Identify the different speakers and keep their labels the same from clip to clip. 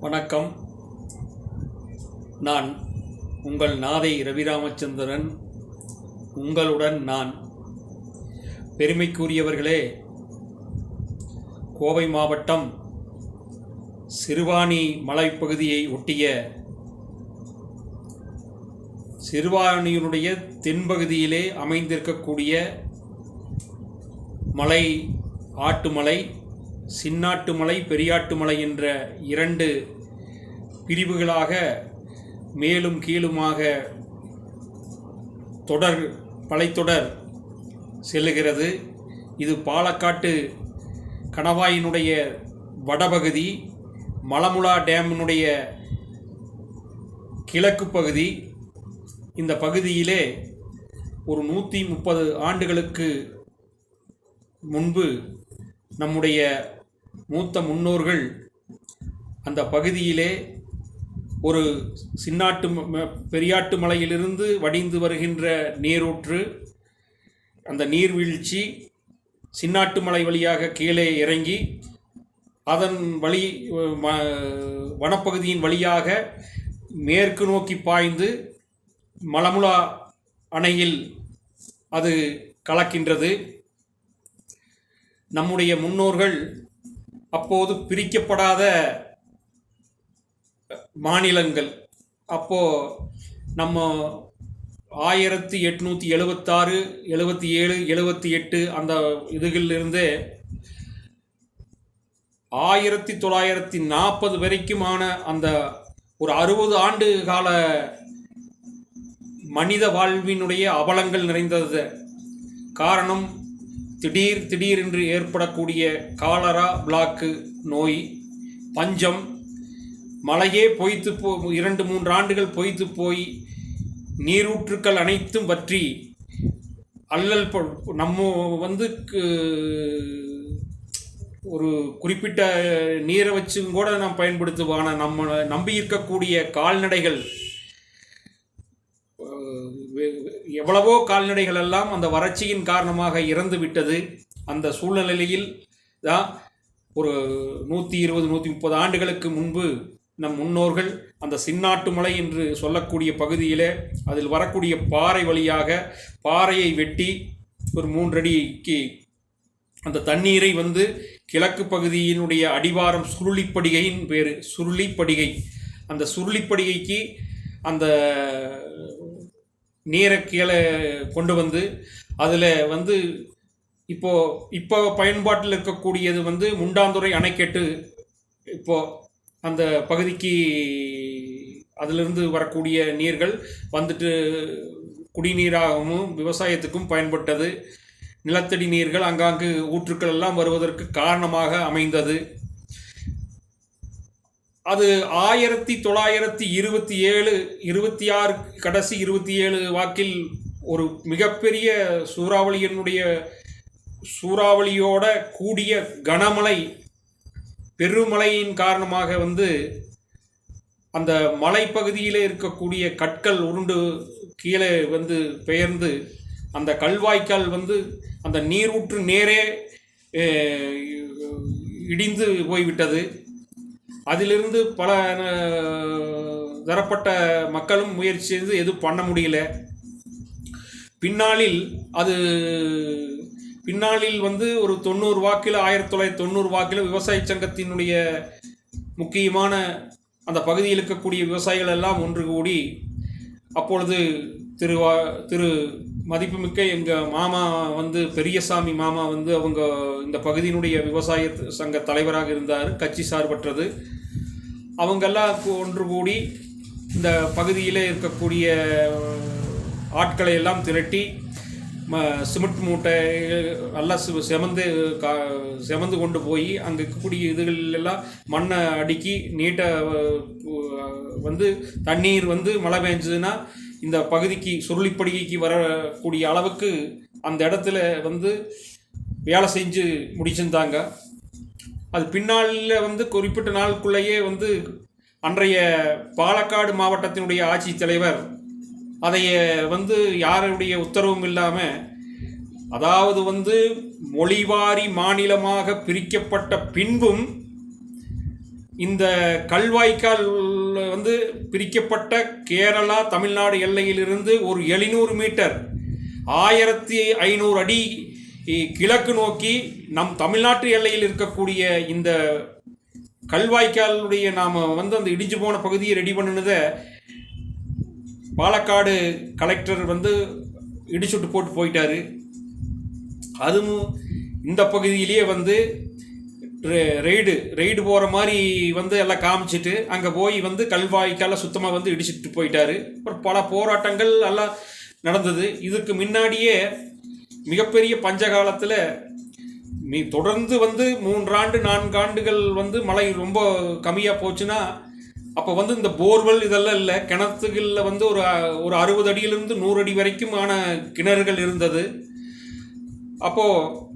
Speaker 1: வணக்கம். நான் உங்கள் நாதை ரவிராமச்சந்திரன். உங்களுடன் நான். பெருமைக்குரியவர்களே கோவை மாவட்டம் சிறுவாணி மலைப்பகுதியை ஒட்டிய சிறுவாணியினுடைய தென்பகுதியிலே அமைந்திருக்கக்கூடிய மலை ஆட்டுமலை சின்னாட்டுமலை பெரியாட்டுமலை என்ற இரண்டு பிரிவுகளாக மேலும் கீழுமாக தொடர் பலைத்தொடர் செல்லுகிறது. இது பாலக்காட்டு கணவாயினுடைய வடபகுதி மலமுலா டேமினுடைய கிழக்கு பகுதி. இந்த பகுதியிலே ஒரு நூற்றி முப்பது ஆண்டுகளுக்கு முன்பு நம்முடைய மூத்த முன்னோர்கள் அந்த பகுதியிலே ஒரு சின்னாட்டு ம- பெரியாட்டு மலையிலிருந்து வடிந்து வருகின்ற நீரூற்று அந்த நீர்வீழ்ச்சி சின்னாட்டு மலை வழியாக கீழே இறங்கி அதன் வழி ம- வனப்பகுதியின் வழியாக மேற்கு நோக்கி பாய்ந்து மலமுலா அணையில் அது கலக்கின்றது. நம்முடைய முன்னோர்கள் அப்போது பிரிக்கப்படாத மாநிலங்கள். அப்போ நம்ம ஆயிரத்தி எட்நூற்றி எழுபத்தாறு எழுபத்தி ஏழு எழுபத்தி எட்டு அந்த இதுகளிலிருந்து ஆயிரத்தி தொள்ளாயிரத்தி நாற்பது வரைக்குமான அந்த ஒரு அறுபது ஆண்டு கால மனித வாழ்வினுடைய அவலங்கள் நிறைந்தது. காரணம் திடீர் திடீரென்று ஏற்படக்கூடிய காலரா பிளாக்கு நோய் பஞ்சம் மழையே பொய்த்து போ இரண்டு மூன்று ஆண்டுகள் பொய்த்து போய் நீரூற்றுக்கள் அனைத்தும் வற்றி அல்லல் நம்ம வந்து ஒரு குறிப்பிட்ட நீரை வச்சும் கூட நாம் பயன்படுத்துவான நம்ம நம்பி இருக்கக்கூடிய கால்நடைகள் எவ்வளவோ கால்நடைகள் எல்லாம் அந்த வறட்சியின் காரணமாக இறந்து விட்டது அந்த சூழ்நிலையில் தான் ஒரு நூற்றி இருபது நூற்றி முப்பது ஆண்டுகளுக்கு முன்பு நம் முன்னோர்கள் அந்த சின்னாட்டு மலை என்று சொல்லக்கூடிய பகுதியிலே அதில் வரக்கூடிய பாறை வழியாக பாறையை வெட்டி ஒரு மூன்றடிக்கு அந்த தண்ணீரை வந்து கிழக்கு பகுதியினுடைய அடிவாரம் சுருளிப்படிகையின் பேர் சுருளிப்படிகை. அந்த சுருளிப்படிகைக்கு அந்த நீரை கீழே கொண்டு வந்து அதில் வந்து இப்போது இப்போ பயன்பாட்டில் இருக்கக்கூடியது வந்து முண்டாந்துறை அணைக்கட்டு. இப்போது அந்த பகுதிக்கு அதிலிருந்து வரக்கூடிய நீர்கள் வந்துட்டு குடிநீராகவும் விவசாயத்துக்கும் பயன்பட்டது. நிலத்தடி நீர்கள் அங்காங்கு ஊற்றுக்கள் எல்லாம் வருவதற்கு காரணமாக அமைந்தது. அது ஆயிரத்தி தொள்ளாயிரத்தி இருபத்தி ஏழு இருபத்தி ஆறு கடைசி இருபத்தி ஏழு வாக்கில் ஒரு மிகப்பெரிய சூறாவளியினுடைய சூறாவளியோட கூடிய கனமழை பெருமழையின் காரணமாக வந்து அந்த மலைப்பகுதியில் இருக்கக்கூடிய கற்கள் உருண்டு கீழே வந்து பெயர்ந்து அந்த கல்வாய்க்கால் வந்து அந்த நீரூற்று நேரே இடிந்து போய்விட்டது. அதிலிருந்து பல தரப்பட்ட மக்களும் முயற்சி செய்து எதுவும் பண்ண முடியல. பின்னாளில் அது பின்னாளில் வந்து ஒரு தொண்ணூறு வாக்கில் ஆயிரத்தி தொள்ளாயிரத்தி தொண்ணூறு வாக்கில் விவசாய சங்கத்தினுடைய முக்கியமான அந்த பகுதியில் இருக்கக்கூடிய விவசாயிகள் எல்லாம் ஒன்று கூடி அப்பொழுது திரு வா- திரு மதிப்புமிக்க எங்கள் மாமா வந்து பெரியசாமி மாமா வந்து அவங்க இந்த பகுதியினுடைய விவசாய சங்க தலைவராக இருந்தார் கட்சி சார்பற்றது. அவங்கெல்லாம் ஒன்று கூடி இந்த பகுதியில் இருக்கக்கூடிய ஆட்களை எல்லாம் திரட்டி ம சிமெண்ட் மூட்டை நல்லா சு- செமந்து கா செமந்து கொண்டு போய் அங்கே இருக்கக்கூடிய இதுகள் எல்லாம் மண்ணை அடுக்கி நீட்டை வந்து தண்ணீர் வந்து மழை பெஞ்சதுன்னா இந்த பகுதிக்கு சுருளிப்படுகைக்கு வரக்கூடிய அளவுக்கு அந்த இடத்துல வந்து வேலை செஞ்சு முடிச்சிருந்தாங்க. அது பின்னாளில் வந்து குறிப்பிட்ட நாளுக்குள்ளேயே வந்து அன்றைய பாலக்காடு மாவட்டத்தினுடைய ஆட்சித் தலைவர் அதைய வந்து யாருடைய உத்தரவும் இல்லாமல் அதாவது வந்து மொழிவாரி மாநிலமாக பிரிக்கப்பட்ட பின்பும் இந்த கல்வாய்க்கால் வந்து பிரிக்கப்பட்ட கேரளா தமிழ்நாடு எல்லையிலிருந்து ஒரு எழுநூறு மீட்டர் ஆயிரத்தி ஐநூறு அடி கிழக்கு நோக்கி நம் தமிழ்நாட்டு எல்லையில் இருக்கக்கூடிய இந்த கல்வாய்க்காலுடைய நாம் வந்து அந்த இடிஞ்சு போன பகுதியை ரெடி பண்ணினதை பாலக்காடு கலெக்டர் வந்து இடிச்சுட்டு போட்டு போயிட்டாரு. அதுவும் இந்த பகுதியிலேயே வந்து ரெய்டு ரெய்டு போகிற மாதிரி வந்து எல்லாம் காமிச்சிட்டு அங்கே போய் வந்து கல்வாய்க்கால சுத்தமாக வந்து இடிச்சிட்டு போயிட்டாரு. அப்புறம் பல போராட்டங்கள் எல்லாம் நடந்தது. இதுக்கு முன்னாடியே மிகப்பெரிய பஞ்சகாலத்தில் நீ தொடர்ந்து வந்து மூன்றாண்டு நான்காண்டுகள் வந்து மழை ரொம்ப கம்மியாக போச்சுன்னா அப்போ வந்து இந்த போர்வெல் இதெல்லாம் இல்லை. கிணத்துகளில் வந்து ஒரு ஒரு அறுபது அடியிலிருந்து நூறு அடி வரைக்கும் ஆன கிணறுகள் இருந்தது. அப்போது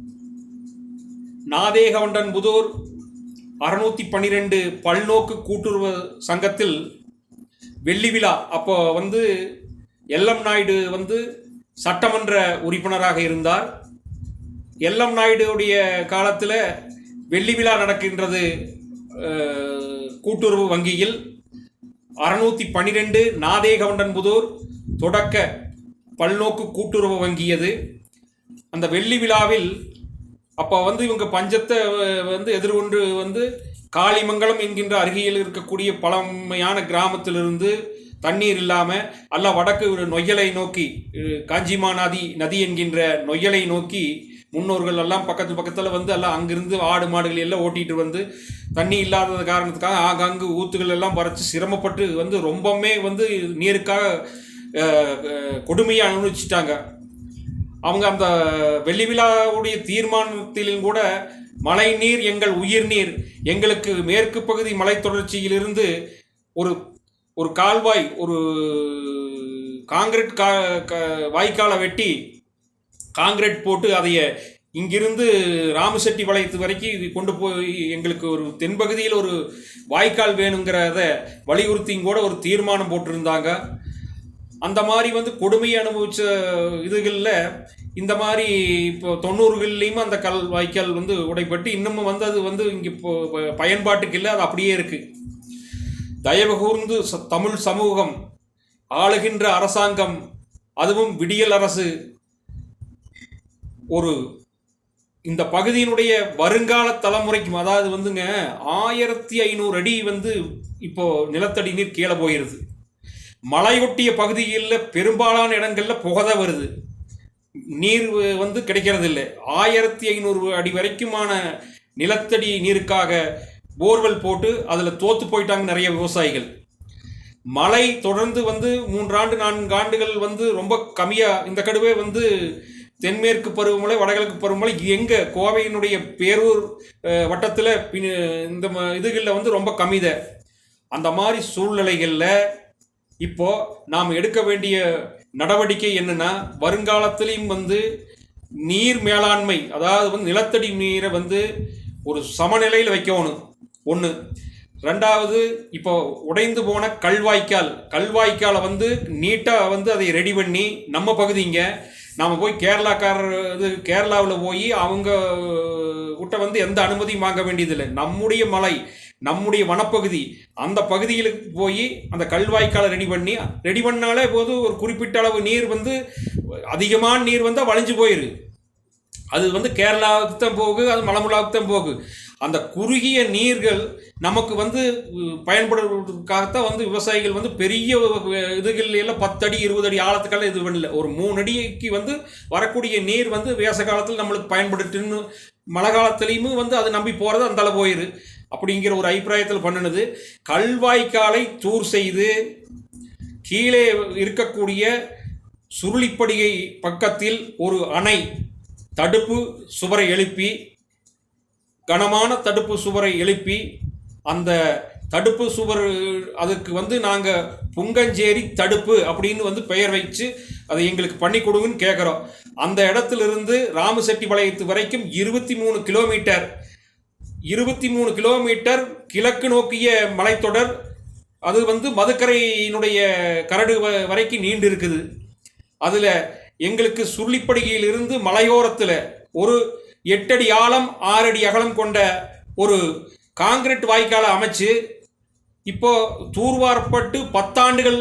Speaker 1: நாதேகவண்டன் புதூர் அறுநூற்றி பன்னிரெண்டு பல்நோக்கு கூட்டுறவு சங்கத்தில் வெள்ளி விழா. அப்போ வந்து எல்எம் நாயுடு வந்து சட்டமன்ற உறுப்பினராக இருந்தார். எல்எம் நாயுடுடைய காலத்தில் வெள்ளி விழா நடக்கின்றது கூட்டுறவு வங்கியில். அறுநூற்றி பன்னிரெண்டு நாதேகவுண்டன்புதூர் தொடக்க பல்நோக்கு கூட்டுறவு வங்கியது. அந்த வெள்ளி விழாவில் அப்போ வந்து இவங்க பஞ்சத்தை வந்து எதிர்கொண்டு வந்து காளிமங்கலம் என்கின்ற அருகில் இருக்கக்கூடிய பழமையான கிராமத்திலிருந்து தண்ணீர் இல்லாமல் அல்ல வடக்கு ஒரு நொய்யலை நோக்கி காஞ்சிமா நதி நதி என்கின்ற நொய்யலை நோக்கி முன்னோர்கள் எல்லாம் பக்கத்து பக்கத்தில் வந்து எல்லாம் அங்கிருந்து ஆடு மாடுகள் எல்லாம் ஓட்டிட்டு வந்து தண்ணி இல்லாதது காரணத்துக்காக ஆங்காங்கு ஊத்துகள் எல்லாம் பறைச்சு சிரமப்பட்டு வந்து ரொம்பவுமே வந்து நீருக்காக கொடுமையாக கொடுமையை அனுபவிச்சிட்டாங்க. அவங்க அந்த வெள்ளி விழாவுடைய தீர்மானத்திலும் கூட மழை நீர் எங்கள் உயிர் நீர் எங்களுக்கு மேற்கு பகுதி மலை தொடர்ச்சியிலிருந்து ஒரு ஒரு கால்வாய் ஒரு காங்கிரீட் கா க- வாய்க்காலை வெட்டி காங்கிரீட் போட்டு அதைய இங்கிருந்து ராமசெட்டி வளையத்து வரைக்கும் கொண்டு போய் எங்களுக்கு ஒரு தென்பகுதியில் ஒரு வாய்க்கால் வேணுங்கிறத வலியுறுத்தியும் கூட ஒரு தீர்மானம் போட்டிருந்தாங்க. அந்த மாதிரி வந்து கொடுமையை அனுபவிச்ச இதுகளில் இந்த மாதிரி இப்போ தொண்ணூறுகள்லேயும் அந்த கல் வாய்க்கால் வந்து உடைப்பட்டு இன்னமும் வந்து அது வந்து இங்கே இப்போ ப- பயன்பாட்டுக்கு இல்லை அது அப்படியே இருக்குது தயவு கூர்ந்து ச- தமிழ் சமூகம் ஆளுகின்ற அரசாங்கம் அதுவும் விடியல் அரசு ஒரு இந்த பகுதியினுடைய வருங்கால தலைமுறைக்கும் அதாவது வந்துங்க ஆயிரத்தி ஐநூறு அடி வந்து இப்போ நிலத்தடி நீர் கீழே போயிடுது மலையொட்டிய பகுதிகளில் பெரும்பாலான இடங்களில் புகை வருது. நீர் வந்து கிடைக்கிறது இல்லை ஆயிரத்தி ஐநூறு அடி வரைக்குமான நிலத்தடி நீருக்காக போர்வெல் போட்டு அதில் தோத்து போயிட்டாங்க நிறைய விவசாயிகள். மழை தொடர்ந்து வந்து மூன்றாண்டு நான்கு ஆண்டுகள் வந்து ரொம்ப கம்மியாக இந்த கடுவே வந்து தென்மேற்கு பருவமழை வடகிழக்கு பருவமழை எங்கே கோவையினுடைய பேரூர் வட்டத்தில் பின் இந்த ம- இதுகளில் வந்து ரொம்ப கம்மிதை அந்த மாதிரி சூழ்நிலைகளில் இப்போ நாம் எடுக்க வேண்டிய நடவடிக்கை என்னன்னா வருங்காலத்திலையும் வந்து நீர் மேலாண்மை அதாவது வந்து நிலத்தடி நீரை வந்து ஒரு சமநிலையில் வைக்கணும். ஒன்று ரெண்டாவது இப்போ உடைந்து போன கல்வாய்க்கால் கல்வாய்க்காலை வந்து நீட்டாக வந்து அதை ரெடி பண்ணி நம்ம பகுதிங்க நாம் போய் கேரளாக்காரர் இது கேரளாவில் போய் அவங்க கிட்ட வந்து எந்த அனுமதியும் வாங்க வேண்டியதில்லை. நம்முடைய மலை நம்முடைய வனப்பகுதி அந்த பகுதிகளுக்கு போய் அந்த கல்வாய்க்காலை ரெடி பண்ணி ரெடி பண்ணாலே போது ஒரு குறிப்பிட்ட அளவு நீர் வந்து அதிகமான நீர் வந்தால் வளைஞ்சு போயிரு. அது வந்து கேரளாவுக்கு தான் போகு அது மலமுலாவுக்கு தான் போகு. அந்த குறுகிய நீர்கள் நமக்கு வந்து பயன்படுவதற்காகத்தான் வந்து விவசாயிகள் வந்து பெரிய இதுகள் எல்லாம் பத்தடி இருபது அடி ஆழத்துக்கெல்லாம் இது பண்ணல. ஒரு மூணு அடிக்கு வந்து வரக்கூடிய நீர் வந்து வேச காலத்தில் நம்மளுக்கு பயன்படுத்துன்னு மழை காலத்துலேயுமே வந்து அது நம்பி போகிறது அந்த போயிரு. அப்படிங்கிற ஒரு அபிப்பிராயத்தில் பண்ணினது. கல்வாய்க்காலை தூர் செய்து கீழே இருக்கக்கூடிய சுருளிப்படியை பக்கத்தில் ஒரு அணை தடுப்பு சுவரை எழுப்பி கனமான தடுப்பு சுவரை எழுப்பி அந்த தடுப்பு சுவர் அதுக்கு வந்து நாங்கள் புங்கஞ்சேரி தடுப்பு அப்படின்னு வந்து பெயர் வச்சு அதை எங்களுக்கு பண்ணி கொடுங்கன்னு கேட்குறோம் அந்த இடத்திலிருந்து ராமசெட்டிபாளையத்து வரைக்கும் இருபத்தி மூணு கிலோமீட்டர் இருபத்தி மூணு கிலோமீட்டர் கிழக்கு நோக்கிய மலைத்தொடர் அது வந்து மதுக்கரையினுடைய கரடு வ- வரைக்கும் நீண்டு இருக்குது. அதில் எங்களுக்கு சுருளிப்படுகையிலிருந்து மலையோரத்தில் ஒரு எட்டடி ஆழம் ஆறடி அகலம் கொண்ட ஒரு காங்கிரீட் வாய்க்காலை அமைச்சு இப்போ தூர்வாரப்பட்டு பத்தாண்டுகள்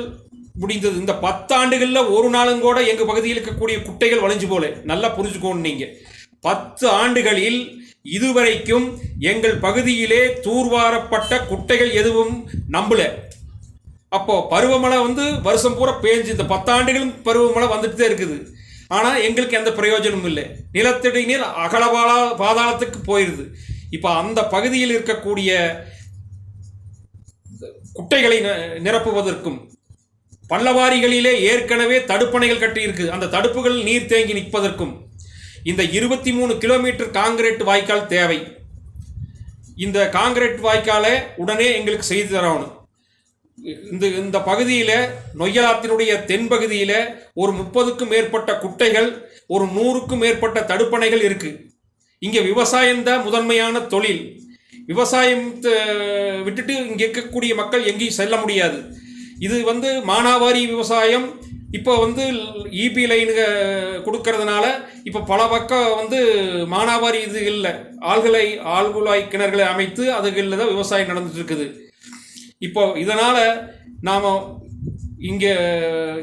Speaker 1: முடிந்தது. இந்த பத்தாண்டுகளில் ஒரு நாளும் கூட எங்கள் பகுதியில் இருக்கக்கூடிய குட்டைகள் வளைஞ்சு போல நல்லா புரிஞ்சுக்கோணும் நீங்கள் பத்து ஆண்டுகளில் இதுவரைக்கும் எங்கள் பகுதியிலே தூர்வாரப்பட்ட குட்டைகள் எதுவும் நம்பல. அப்போ பருவமழை வந்து வருஷம் பூரா பேஞ்சு இந்த பத்தாண்டுகளும் பருவமழை வந்துட்டு தான் இருக்குது. ஆனால் எங்களுக்கு எந்த பிரயோஜனமும் இல்லை. நிலத்தடி நீர் அகலபாலா பாதாளத்துக்கு போயிடுது இப்போ அந்த பகுதியில் இருக்கக்கூடிய குட்டைகளை ந- நிரப்புவதற்கும் பள்ளவாரிகளிலே ஏற்கனவே தடுப்பணைகள் கட்டியிருக்கு. அந்த தடுப்புகள் நீர் தேங்கி நிற்பதற்கும் இந்த இருபத்தி மூணு கிலோமீட்டர் காங்கிரீட் வாய்க்கால் தேவை. இந்த காங்கிரீட் வாய்க்காலை உடனே எங்களுக்கு செய்து தரணும். இந்த இந்த பகுதியில் நொய்யலாத்தினுடைய தென்பகுதியில் ஒரு முப்பதுக்கும் மேற்பட்ட குட்டைகள் ஒரு நூறுக்கும் மேற்பட்ட தடுப்பணைகள் இருக்குது இங்கே விவசாயம்தான் முதன்மையான தொழில். விவசாயம் விட்டுட்டு இங்கே இருக்கக்கூடிய மக்கள் எங்கேயும் செல்ல முடியாது. இது வந்து மானாவாரி விவசாயம். இப்போ வந்து இபி லைனுங்க கொடுக்கறதுனால இப்போ பல பக்கம் வந்து மானாவாரி இது இல்லை. ஆள்களை ஆழ்குழாய் கிணறுகளை அமைத்து அதுகளில் தான் விவசாயம் நடந்துட்டு இருக்குது இப்போ இதனால் நாம் இங்கே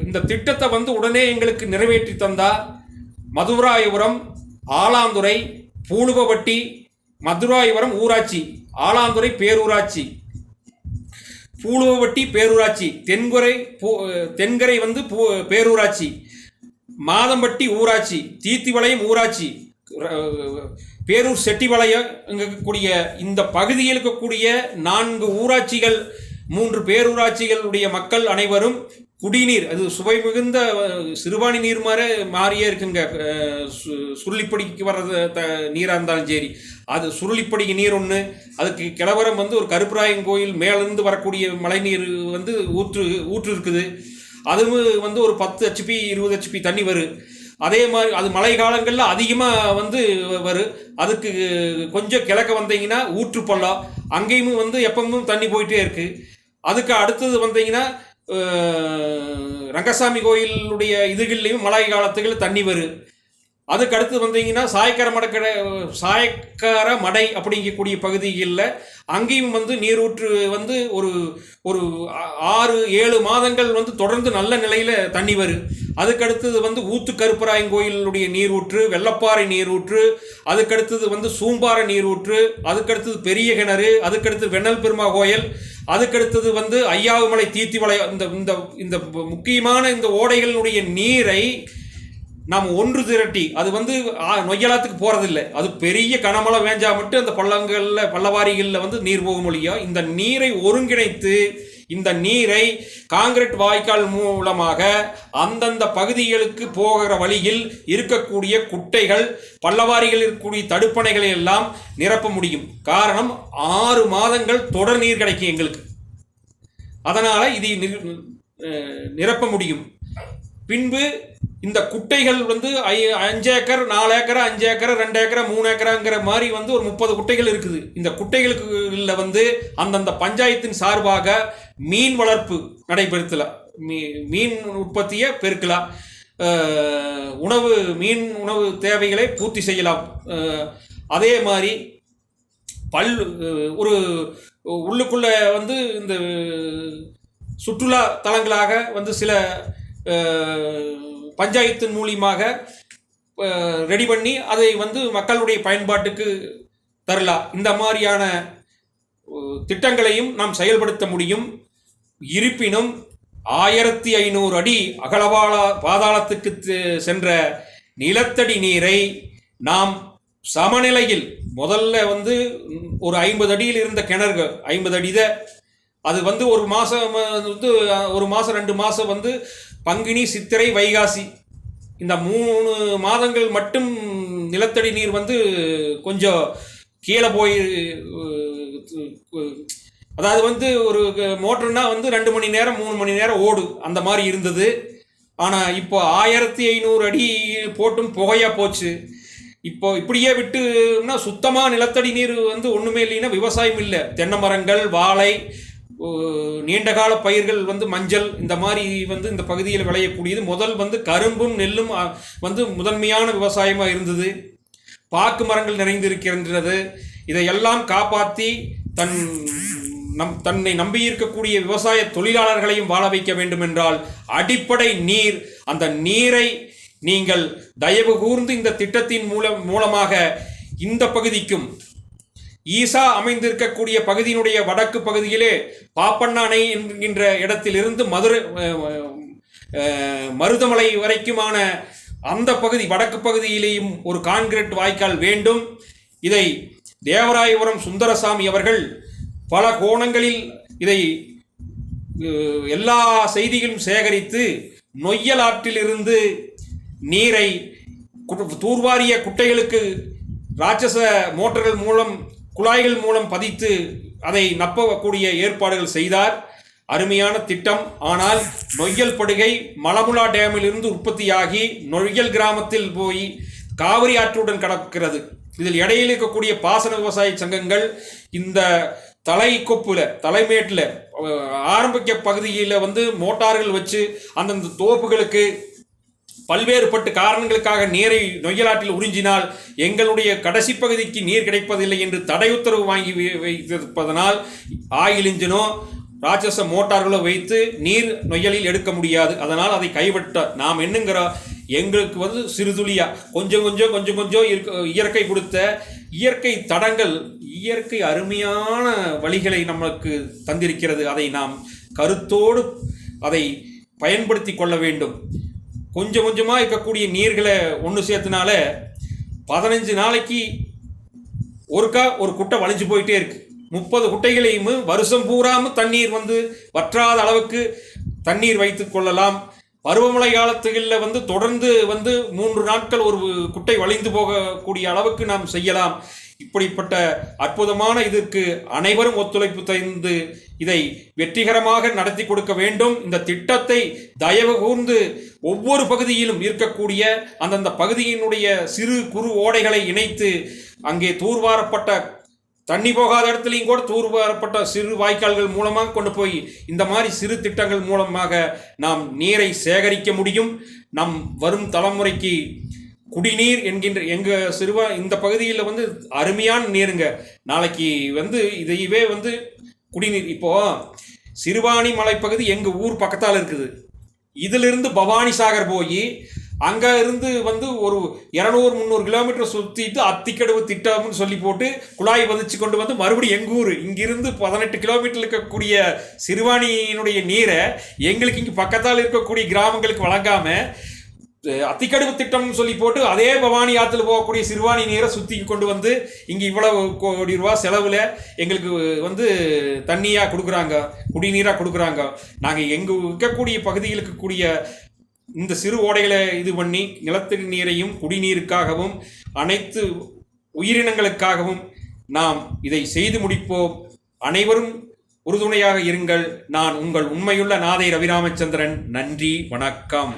Speaker 1: இந்த திட்டத்தை வந்து உடனே எங்களுக்கு நிறைவேற்றி தந்தால் மதுராயபுரம் ஆலாந்துறை பூலுவவட்டி மதுராயபுரம் ஊராட்சி ஆலாந்துறை பேரூராட்சி. பூலுவவட்டி பேரூராட்சி தென்குறை பூ தென்கரை வந்து பூ பேரூராட்சி. மாதம்பட்டி ஊராட்சி தீத்திவளையம் ஊராட்சி. பேரூர் செட்டிவளையம் இங்க இருக்கக்கூடிய இந்த பகுதியில் இருக்கக்கூடிய நான்கு ஊராட்சிகள் மூன்று பேரூராட்சிகளுடைய மக்கள் அனைவரும் குடிநீர் அது சுவை மிகுந்த சிறுபாணி சிறுவாணி நீர் மாதிரி மாறியே இருக்குங்க. சு- சுருளிப்படிக்கு வர்றது த நீராக இருந்தாலும் சரி. அது சுருளிப்படிக்கு நீர் ஒன்று அதுக்கு கிழவரம் வந்து ஒரு கருப்பராயன் கோயில் மேலேருந்து வரக்கூடிய மழைநீர் வந்து ஊற்று ஊற்று இருக்குது அதுவும் வந்து ஒரு பத்து ஹெச்பி இருபது ஹெச்பி தண்ணி வரும் அதே மாதிரி அது மழை காலங்களில் அதிகமாக வந்து வரும் அதுக்கு கொஞ்சம் கிழக்க வந்தீங்கன்னா ஊற்று பள்ளம் அங்கேயும் வந்து எப்பவும் தண்ணி போயிட்டே இருக்குது அதுக்கு அடுத்தது வந்தீங்கன்னா ரங்கசாமி கோயிலுடைய இதுகள்லையும் மழை காலத்துகள் தண்ணி வரும் அதுக்கு அடுத்து வந்தீங்கன்னா சாயக்கர மடக்கடை சாயக்கார மடை அப்படிங்கக்கூடிய பகுதிகளில் அங்கேயும் வந்து நீரூற்று வந்து ஒரு ஒரு ஆறு ஏழு மாதங்கள் வந்து தொடர்ந்து நல்ல நிலையில் தண்ணி வரும் அதுக்கு அடுத்தது வந்து ஊத்து கருப்பராயன் கோயிலுடைய நீரூற்று வெள்ளப்பாறை நீரூற்று அதுக்கடுத்தது வந்து சூம்பாறை நீரூற்று அதுக்கடுத்தது பெரிய கிணறு அதுக்கடுத்து வெண்ணல் பெருமா கோயில் அதுக்கடுத்தது வந்து ஐயாவுமலை தீத்திவளை இந்த இந்த இந்த முக்கியமான இந்த ஓடைகளினுடைய நீரை நாம் ஒன்று திரட்டி அது வந்து நொய்யலாத்துக்கு போகிறதில்ல அது பெரிய கனமழை வேஞ்சா மட்டும் அந்த பள்ளங்களில் பள்ளவாரிகளில் வந்து நீர் போகும் ஒழியா இந்த நீரை ஒருங்கிணைத்து இந்த நீரை காங்கிரீட் வாய்க்கால் மூலமாக அந்தந்த பகுதிகளுக்கு போகிற வழியில் இருக்கக்கூடிய குட்டைகள் பள்ளவாரிகள் இருக்கக்கூடிய தடுப்பணைகளை எல்லாம் நிரப்ப முடியும். காரணம் ஆறு மாதங்கள் தொடர் நீர் கிடைக்கும் எங்களுக்கு. அதனால் இது நி- நிரப்ப முடியும். பின்பு இந்த குட்டைகள் வந்து ஐ அஞ்சு ஏக்கர் நாலு ஏக்கர் அஞ்சு ஏக்கர் ரெண்டு ஏக்கர் மூணு ஏக்கராங்கிற மாதிரி வந்து ஒரு முப்பது குட்டைகள் இருக்குது. இந்த குட்டைகளுக்குள்ள வந்து அந்தந்த பஞ்சாயத்தின் சார்பாக மீன் வளர்ப்பு நடைபெறுத்தலாம் மீ மீன் உற்பத்தியை பெருக்கலாம் உணவு மீன் உணவு தேவைகளை பூர்த்தி செய்யலாம். அதே மாதிரி பல் ஒரு உள்ளுக்குள்ளே வந்து இந்த சுற்றுலா தலங்களாக வந்து சில பஞ்சாயத்தின் மூலியமாக ரெடி பண்ணி அதை வந்து மக்களுடைய பயன்பாட்டுக்கு தரலாம். இந்த மாதிரியான திட்டங்களையும் நாம் செயல்படுத்த முடியும். இருப்பினும் ஆயிரத்தி ஐநூறு அடி அகலபால பாதாளத்துக்கு சென்ற நிலத்தடி நீரை நாம் சமநிலையில் முதல்ல வந்து ஒரு ஐம்பது அடியில் இருந்த கிணறுகள் ஐம்பது அடித அது வந்து ஒரு மாதம் வந்து ஒரு மாதம் ரெண்டு மாதம் வந்து பங்குனி சித்திரை வைகாசி இந்த மூணு மாதங்கள் மட்டும் நிலத்தடி நீர் வந்து கொஞ்சம் கீழே போய் அதாவது வந்து ஒரு மோட்டர்னா வந்து ரெண்டு மணி நேரம் மூணு மணி நேரம் ஓடு. அந்த மாதிரி இருந்தது. ஆனால் இப்போ ஆயிரத்தி ஐநூறு அடி போட்டும் புகையாக போச்சு. இப்போ இப்படியே விட்டுனா சுத்தமாக நிலத்தடி நீர் வந்து ஒன்றுமே இல்லைன்னா விவசாயம் இல்லை. தென்னை மரங்கள் வாழை நீண்டகால பயிர்கள் வந்து மஞ்சள் இந்த மாதிரி வந்து இந்த பகுதியில் விளையக்கூடியது. முதல் வந்து கரும்பும் நெல்லும் வந்து முதன்மையான விவசாயமாக இருந்தது. பாக்கு மரங்கள் நிறைந்திருக்கின்றது. இதையெல்லாம் காப்பாற்றி தன் நம் தன்னை நம்பியிருக்கக்கூடிய விவசாய தொழிலாளர்களையும் வாழ வைக்க வேண்டும் என்றால் அடிப்படை நீர் அந்த நீரை நீங்கள் தயவு கூர்ந்து இந்த திட்டத்தின் மூலம் மூலமாக இந்த பகுதிக்கும் ஈசா அமைந்திருக்கக்கூடிய பகுதியினுடைய வடக்கு பகுதியிலே பாப்பண்ண அணை என்கின்ற இடத்திலிருந்து மதுரை மருதமலை வரைக்குமான அந்த பகுதி வடக்கு பகுதியிலேயும் ஒரு கான்கிரீட் வாய்க்கால் வேண்டும். இதை தேவராயபுரம் சுந்தரசாமி அவர்கள் பல கோணங்களில் இதை எல்லா செய்திகளும் சேகரித்து நொய்யல் ஆற்றிலிருந்து நீரை தூர்வாரிய குட்டைகளுக்கு ராட்சச மோட்டர்கள் மூலம் குழாய்கள் மூலம் பதித்து அதை நப்பக்கூடிய ஏற்பாடுகள் செய்தார். அருமையான திட்டம். ஆனால் நொய்யல் படுகை மலமுலா டேமிலிருந்து உற்பத்தியாகி நொய்யல் கிராமத்தில் போய் காவிரி ஆற்றுடன் கடக்கிறது. இதில் இடையில் இருக்கக்கூடிய பாசன விவசாய சங்கங்கள் இந்த தலை கொப்புல தலைமேட்டில் ஆரம்பிக்க பகுதியில் வந்து மோட்டார்கள் வச்சு அந்தந்த தோப்புகளுக்கு பல்வேறுபட்டு காரணங்களுக்காக நீரை நொய்யலாற்றில் உறிஞ்சினால் எங்களுடைய கடைசி பகுதிக்கு நீர் கிடைப்பதில்லை என்று தடை உத்தரவு வாங்கி வை- வைத்திருப்பதனால் ஆயில் இன்ஜினோ ராட்சச மோட்டார்களோ வைத்து நீர் நொய்யலில் எடுக்க முடியாது. அதனால் அதை கைவிட்ட நாம் என்னங்கிறோம் எங்களுக்கு வந்து சிறுதுளியா கொஞ்சம் கொஞ்சம் கொஞ்சம் கொஞ்சம் இருக்க இயற்கை கொடுத்த இயற்கை தடங்கள் இயற்கை அருமையான வழிகளை நமக்கு தந்திருக்கிறது. அதை நாம் கருத்தோடு அதை பயன்படுத்தி கொள்ள வேண்டும். கொஞ்சம் கொஞ்சமாக இருக்கக்கூடிய நீர்களை ஒன்று சேர்த்துனால பதினஞ்சு நாளைக்கு ஒருக்கா ஒரு குட்டை வளைஞ்சு போயிட்டே இருக்கு. முப்பது குட்டைகளையும் வருஷம் பூராமல் தண்ணீர் வந்து வற்றாத அளவுக்கு தண்ணீர் வைத்து கொள்ளலாம். பருவமழை காலத்துகளில் வந்து தொடர்ந்து வந்து மூன்று நாட்கள் ஒரு குட்டை வளைந்து போகக்கூடிய அளவுக்கு நாம் செய்யலாம். இப்படிப்பட்ட அற்புதமான இதற்கு அனைவரும் ஒத்துழைப்பு தந்து இதை வெற்றிகரமாக நடத்தி கொடுக்க வேண்டும். இந்த திட்டத்தை தயவு கூர்ந்து ஒவ்வொரு பகுதியிலும் இருக்கக்கூடிய அந்தந்த பகுதியினுடைய சிறு குறு ஓடைகளை இணைத்து அங்கே தூர்வாரப்பட்ட தண்ணி போகாத இடத்துலையும் கூட தூர்வாரப்பட்ட சிறு வாய்க்கால்கள் மூலமாக கொண்டு போய் இந்த மாதிரி சிறு திட்டங்கள் மூலமாக நாம் நீரை சேகரிக்க முடியும். நம் வரும் தலைமுறைக்கு குடிநீர் என்கின்ற எங்கள் சிறுவா இந்த பகுதியில் வந்து அருமையான நீருங்க. நாளைக்கு வந்து இதையவே வந்து குடிநீர் இப்போ சிறுவாணி மலைப்பகுதி எங்கள் ஊர் பக்கத்தால் இருக்குது. இதிலிருந்து பவானி சாகர் போய் அங்கே இருந்து வந்து ஒரு இரநூறு முந்நூறு கிலோமீட்டர் சுற்றிட்டு அத்திக்கடவு திட்டம்னு சொல்லி போட்டு குழாய் வதிச்சு கொண்டு வந்து மறுபடியும் எங்கள் ஊர் இங்கிருந்து பதினெட்டு கிலோமீட்டர் இருக்கக்கூடிய சிறுவாணியினுடைய நீரை எங்களுக்கு இங்கே பக்கத்தால் இருக்கக்கூடிய கிராமங்களுக்கு வழங்காமல் அத்திக்கடுவு திட்டம்னு சொல்லி போட்டு அதே பவானி ஆற்றுல போகக்கூடிய சிறுவாணி நீரை சுற்றி கொண்டு வந்து இங்கே இவ்வளவு கோடி ரூபா செலவில் எங்களுக்கு வந்து தண்ணியாக கொடுக்குறாங்க குடிநீராக கொடுக்குறாங்க. நாங்கள் எங்கள் இருக்கக்கூடிய பகுதியில் இருக்கக்கூடிய இந்த சிறு ஓடைகளை இது பண்ணி நிலத்தடி நீரையும் குடிநீருக்காகவும் அனைத்து உயிரினங்களுக்காகவும் நாம் இதை செய்து முடிப்போம். அனைவரும் உறுதுணையாக இருங்கள். நான் உங்கள் உண்மையுள்ள நாதை ரவிராமச்சந்திரன். நன்றி. வணக்கம்.